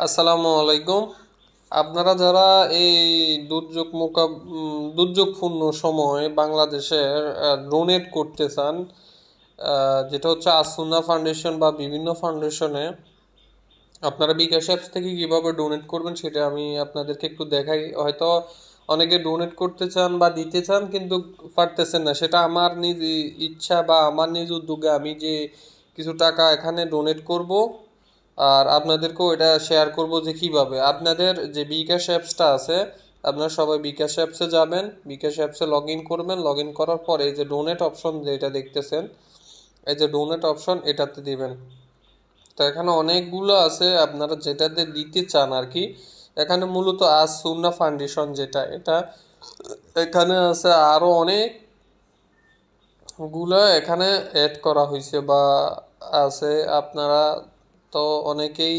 আসসালামু আলাইকুম। আপনারা যারা এই দুর্যোগ মোকা উম, দুর্যোগপূর্ণ সময় বাংলাদেশের ডোনেট করতে চান যেটা হচ্ছে আসুনা ফাউন্ডেশন বা বিভিন্ন ফাউন্ডেশনে আপনারা বিকাশ অ্যাপস থেকে কীভাবে ডোনেট করবেন সেটা আমি আপনাদেরকে একটু দেখাই। হয়তো অনেকে ডোনেট করতে চান বা দিতে চান কিন্তু পারতেছেন না। সেটা আমার নিজ ইচ্ছা বা আমার নিজ উদ্যোগে আমি যে কিছু টাকা এখানে ডোনেট করব আর আপনাদেরকেও এটা শেয়ার করব যে কীভাবে। আপনাদের যে বিকাশ অ্যাপসটা আছে, আপনারা সবাই বিকাশ অ্যাপসে যাবেন, বিকাশ অ্যাপসে লগ ইন করবেন। লগ ইন করার পরে এই যে ডোনেট অপশন যেটা দেখতেছেন, এই যে ডোনেট অপশন এটাতে দিবেন। তো এখানে অনেকগুলো আছে, আপনারা যেটাতে দিতে চান আর কি এখানে মূলত আজ সুন্না ফাউন্ডেশন যেটা, এটা এখানে আছে আরও অনেকগুলো এখানে অ্যাড করা হয়েছে বা আছে, আপনারা তো অনেকেই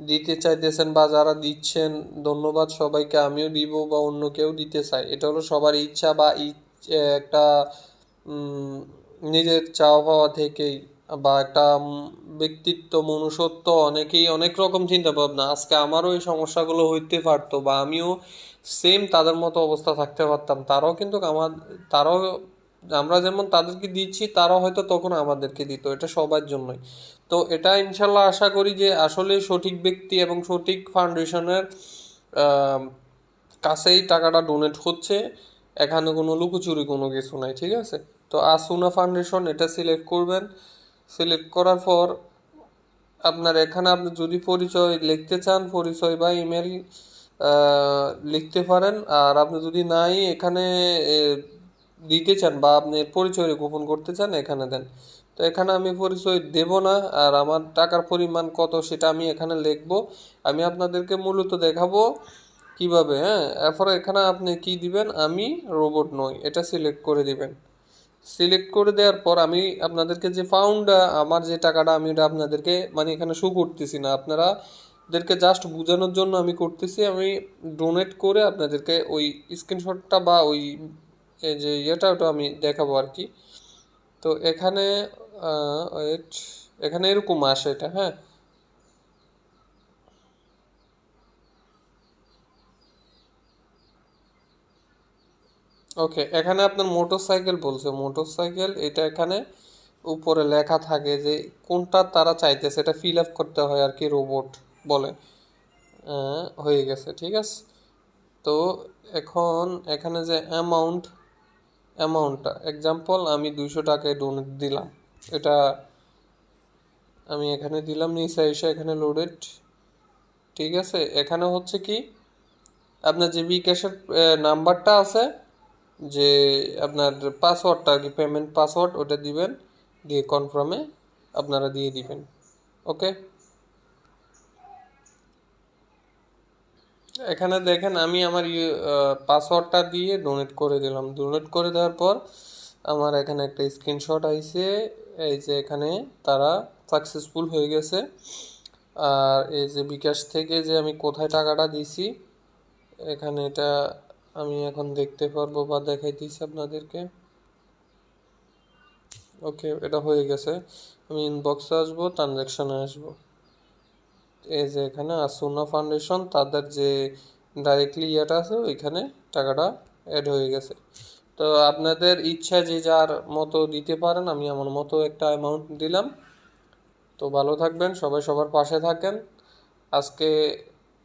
দিতে চাইতেছেন বা যারা দিচ্ছেন, ধন্যবাদ সবাইকে, আমিও দিব বা অন্য কেউ দিতে চাই এটা হলো সবার ইচ্ছা বা একটা নিজের চাওয়া পাওয়া থেকেই বা একটা ব্যক্তিত্ব, মনুষ্যত্ব, অনেকেই অনেক রকম চিন্তা ভাবনা। আজকে আমারও এই সমস্যাগুলো হইতে পারতো বা আমিও সেম তাদের মতো অবস্থা থাকতে পারতাম। তারাও কিন্তু আমার, তারাও আমরা যেমন তাদেরকে দিচ্ছি তারা হয়তো তখন আমাদেরকে দিত। এটা সবার জন্যই। তো এটা ইনশাল্লাহ আশা করি যে আসলে সঠিক ব্যক্তি এবং সঠিক ফাউন্ডেশনের কাছেই টাকাটা ডোনেট হচ্ছে। এখানে কোনো লুকোচুরি কোনো কিছু নাই, ঠিক আছে? তো আসুনা ফাউন্ডেশন, এটা সিলেক্ট করবেন। সিলেক্ট করার পর আপনার এখানে আপনি যদি পরিচয় লিখতে চান, পরিচয় বা ইমেল লিখতে পারেন। আর আপনি যদি নাই, এখানে দিতে চান বা আপনি পরিচয় গোপন করতে চান, এখানে দেন। তো এখানে আমি পরিচয় দেব না আর আমার টাকার পরিমাণ কত সেটা আমি এখানে লিখব। আমি আপনাদেরকে মূলত দেখাবো কীভাবে হ্যাঁ? এরপরে এখানে আপনি কি দিবেন? আমি রোবট নই, এটা সিলেক্ট করে দিবেন। সিলেক্ট করে দেওয়ার পর আমি আপনাদেরকে যে ফাউন্ড আমার যে টাকাটা আমি ওটা আপনাদেরকে মানে এখানে শো করতেছি না। আপনারা দেরকে জাস্ট বোঝানোর জন্য আমি করতেছি, আমি ডোনেট করে আপনাদেরকে ওই স্ক্রিনশটটা বা ওই এই যে ইয়েটা ওটা আমি দেখাবো আর কি। তো এখানে এখানে এরকম আসে এটা হ্যাঁ। ওকে, এখানে আপনার মোটরসাইকেল বলছে। মোটরসাইকেল, এটা এখানে উপরে লেখা থাকে যে কোনটা তারা চাইতেছে, এটা ফিল আপ করতে হয় আর কি রোবট বলে। হয়ে গেছে, ঠিক আছে। তো এখন এখানে যে অ্যামাউন্ট অ্যামাউন্টটা এক্সাম্পল আমি দুইশো টাকায় ডোনেট দিলাম। এটা আমি এখানে দিলাম, নিচে এসে এখানে লোডেড ঠিক আছে? এখানে হচ্ছে কি, আপনার যে বিকাশের নাম্বারটা আছে, যে আপনার পাসওয়ার্ডটা আর কি পেমেন্ট পাসওয়ার্ড ওটা দিবেন, দিয়ে কনফার্মে আপনারা দিয়ে দিবেন। ওকে এখানে দেখেন আমি আমার পাসওয়ার্ডটা দিয়ে ডোনেট করে দিলাম। ডোনেট করে দেওয়ার পর আমার এখানে একটা স্ক্রিনশট আইছে। এই যে এখানে তারা সাকসেসফুল হয়ে গেছে। আর এই যে বিকাশ থেকে যে আমি কোথায় টাকাটা দিছি, এখানে এটা আমি এখন দেখতে পারব বা দেখাইতেছি আপনাদেরকে। ওকে এটা হয়ে গেছে। আমি ইনবক্সে আসব ট্রানজ্যাকশানে আসব। এই যে এখানে আসুনা ফাউন্ডেশন তাদের যে ডাইরেক্টলি ইয়েটা আছে, ওইখানে টাকাটা অ্যাড হয়ে গেছে। তো আপনাদের ইচ্ছা যে যার মতো দিতে পারেন, আমি আমার মতো একটা অ্যামাউন্ট দিলাম। তো ভালো থাকবেন, সবাই সবার পাশে থাকেন। আজকে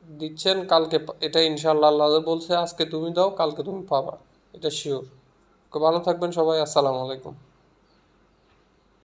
দিচ্ছেন, কালকে এটা ইনশাল্লাহ আল্লাহ বলছে, আজকে তুমি দাও, কালকে তুমি পাবা। এটা শিওর ভালো থাকবেন সবাই, আসসালামু আলাইকুম।